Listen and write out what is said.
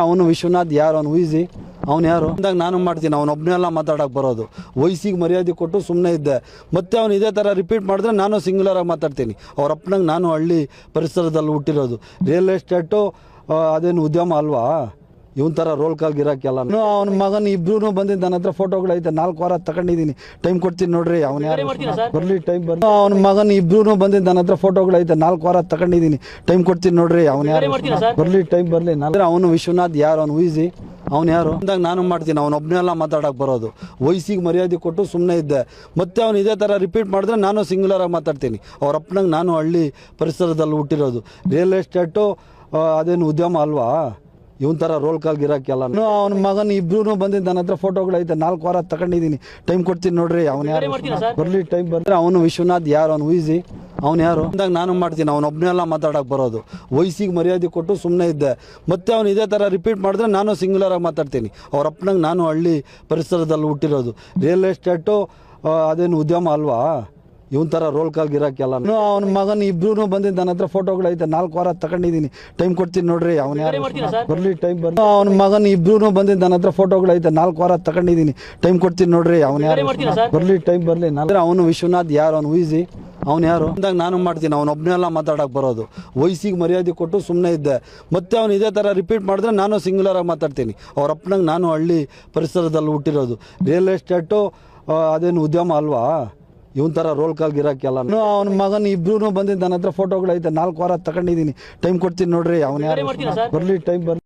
ಅವನು ವಿಶ್ವನಾಥ್ ಯಾರು, ಅವನು ಊಹಿಸಿ ಅವ್ನು ಯಾರು? ಅಂದಾಗ ನಾನು ಮಾಡ್ತೀನಿ, ಅವನು ಒಬ್ಬನೆಲ್ಲ ಮಾತಾಡೋಕೆ ಬರೋದು. ವಯಸ್ಸಿಗೆ ಮರ್ಯಾದೆ ಕೊಟ್ಟು ಸುಮ್ಮನೆ ಇದ್ದೆ. ಮತ್ತೆ ಅವ್ನು ಇದೇ ಥರ ರಿಪೀಟ್ ಮಾಡಿದ್ರೆ ನಾನು ಸಿಂಗ್ಯುಲರಾಗಿ ಮಾತಾಡ್ತೀನಿ. ಅವ್ರ ಅಪ್ಪನಾಗ ನಾನು ಹಳ್ಳಿ ಪರಿಸರದಲ್ಲಿ ಹುಟ್ಟಿರೋದು. ರಿಯಲ್ ಎಸ್ಟೇಟು ಅದೇನು ಉದ್ಯಮ ಅಲ್ವಾ? ಇವನ್ ಥರ ರೋಲ್ ಕಾಲ್ ಗಿರಾಕಿಲ್ಲ ಅವನ ಮಗನ ಇಬ್ರು ಬಂದಿದ್ದ ನನ್ನ ಹತ್ರ ಫೋಟೋಗಳು ಐತೆ. ನಾಲ್ಕು ವಾರ ತಗೊಂಡಿದ್ದೀನಿ ಟೈಮ್ ಕೊಡ್ತೀನಿ ನೋಡ್ರಿ ಅವನು ಯಾರು? ಬರ್ಲಿ ಟೈಮ್ ಬರ್ಲಿ. ಅವನ ಮಗನ ಇಬ್ರು ಬಂದಿದ್ದ ನನ್ನ ಹತ್ರ ಫೋಟೋಗಳು ಐತೆ. ನಾಲ್ಕು ವಾರ ತಗೊಂಡಿದ್ದೀನಿ ಟೈಮ್ ಕೊಡ್ತೀನಿ ನೋಡ್ರಿ ಅವನು ಯಾರು? ಬರ್ಲಿ ಟೈಮ್ ಬರ್ಲಿ. ನಾನು ಅವನು ವಿಶ್ವನಾಥ್ ಯಾರು? ಅವ್ನು ಊಹಿಸಿ ಅವ್ನು ಯಾರು? ಅಂದಾಗ ನಾನು ಮಾಡ್ತೀನಿ. ಅವನು ಒಬ್ಬನೆಲ್ಲ ಮಾತಾಡಕ್ಕೆ ಬರೋದು. ವಯಸ್ಸಿಗೆ ಮರ್ಯಾದೆ ಕೊಟ್ಟು ಸುಮ್ಮನೆ ಇದ್ದೆ. ಮತ್ತೆ ಅವ್ನು ಇದೇ ಥರ ರಿಪೀಟ್ ಮಾಡಿದ್ರೆ ನಾನು ಸಿಂಗ್ಯುಲರ್ ಆಗಿ ಮಾತಾಡ್ತೀನಿ. ಅವ್ರ ಅಪ್ಪನಂಗೆ ನಾನು ಹಳ್ಳಿ ಪರಿಸರದಲ್ಲಿ ಹುಟ್ಟಿರೋದು. ರಿಯಲ್ ಎಸ್ಟೇಟು ಅದೇನು ಉದ್ಯಮ ಅಲ್ವಾ? ಇವನ್ ಥರ ರೋಲ್ ಕಾಲ್ ಗಿರಾಕೆಲ್ಲ ಅವನ ಮಗನ ಇಬ್ರು ಬಂದಿದ್ದು ನನ್ನ ಹತ್ರ ಫೋಟೋಗಳು ಐತೆ. ನಾಲ್ಕು ವಾರ ತಗೊಂಡಿದ್ದೀನಿ ಟೈಮ್ ಕೊಡ್ತೀನಿ ನೋಡ್ರಿ ಅವನು ಯಾರು? ಬರ್ಲಿ ಟೈಮ್ ಬಂದ್ರೆ ಅವನು ವಿಶ್ವನಾಥ್ ಯಾರು? ಅವ್ನು ಊಹಿಸಿ ಅವ್ನು ಯಾರು? ಅಂದಾಗ ನಾನು ಮಾಡ್ತೀನಿ. ಅವನು ಒಬ್ಬನೆಲ್ಲ ಮಾತಾಡಕ್ಕೆ ಬರೋದು. ವಯಸ್ಸಿಗೆ ಮರ್ಯಾದೆ ಕೊಟ್ಟು ಸುಮ್ಮನೆ ಇದ್ದೆ. ಮತ್ತೆ ಅವ್ನು ಇದೇ ಥರ ರಿಪೀಟ್ ಮಾಡಿದ್ರೆ ನಾನು ಸಿಂಗ್ಯುಲರ್ ಆಗಿ ಮಾತಾಡ್ತೀನಿ. ಅವ್ರ ಅಪ್ಪನಂಗೆ ನಾನು ಹಳ್ಳಿ ಪರಿಸರದಲ್ಲಿ ಹುಟ್ಟಿರೋದು. ರಿಯಲ್ ಎಸ್ಟೇಟು ಅದೇನು ಉದ್ಯಮ ಅಲ್ವಾ? ಇವನ್ ಥರ ರೋಲ್ ಕಾಲ್ ಗಿರಾಕೆಲ್ಲ ಅವನ ಮಗನ್ ಇಬ್ರು ಬಂದಿದ್ದು ನನ್ನ ಹತ್ರ ಫೋಟೋಗಳು ಐತೆ ನಾಲ್ಕು ವಾರ ತಗೊಂಡಿದ್ದೀನಿ ಟೈಮ್ ಕೊಡ್ತೀನಿ ನೋಡ್ರಿ ಅವನ ಯಾರು? ಬರ್ಲಿ ಟೈಮ್ ಬರ್ ಅವನ ಮಗನ್ ಇಬ್ರು ಬಂದಿದ್ದು ನನ್ನ ಹತ್ರ ಫೋಟೋಗಳು ಐತೆ ನಾಲ್ಕು ವಾರ ತಗೊಂಡಿದ್ದೀನಿ ಟೈಮ್ ಕೊಡ್ತೀನಿ ನೋಡ್ರಿ ಅವನ ಯಾರು? ಬರ್ಲಿ ಟೈಮ್ ಬರ್ಲಿ. ನಾನು ಅವನು ವಿಶ್ವನಾಥ್ ಯಾರು? ಅವ್ನು ಈಸಿ ಅವ್ನು ಯಾರು? ಅಂದಾಗ ನಾನು ಮಾಡ್ತೀನಿ ಅವನು ಒಬ್ಬನೆಲ್ಲ ಮಾತಾಡಕ್ಕೆ ಬರೋದು. ವಯಸ್ಸಿಗೆ ಮರ್ಯಾದೆ ಕೊಟ್ಟು ಸುಮ್ಮನೆ ಇದ್ದೆ. ಮತ್ತೆ ಅವ್ನು ಇದೇ ಥರ ರಿಪೀಟ್ ಮಾಡಿದ್ರೆ ನಾನು ಸಿಂಗ್ಯುಲರ್ ಆಗಿ ಮಾತಾಡ್ತೀನಿ. ಅವ್ರ ಅಪ್ಪನಾಗ ನಾನು ಹಳ್ಳಿ ಪರಿಸರದಲ್ಲಿ ಹುಟ್ಟಿರೋದು. ರಿಯಲ್ ಎಸ್ಟೇಟು ಅದೇನು ಉದ್ಯಮ ಅಲ್ವಾ? ಇವನ್ ಥರ ರೋಲ್ ಕಾಲ್ ಗಿರಾಕಿಲ್ಲ ಅವನ ಮಗನ್ ಇಬ್ರು ಬಂದಿದ್ದು ನನ್ನ ಹತ್ರ ಫೋಟೋಗಳು ಐತೆ ನಾಲ್ಕು ವಾರ ತಗೊಂಡಿದ್ದೀನಿ. ಟೈಮ್ ಕೊಡ್ತೀನಿ ನೋಡ್ರಿ ಅವನ್ ಯಾರು? ಬರ್ಲಿ ಟೈಮ್ ಬರ್ಲಿ.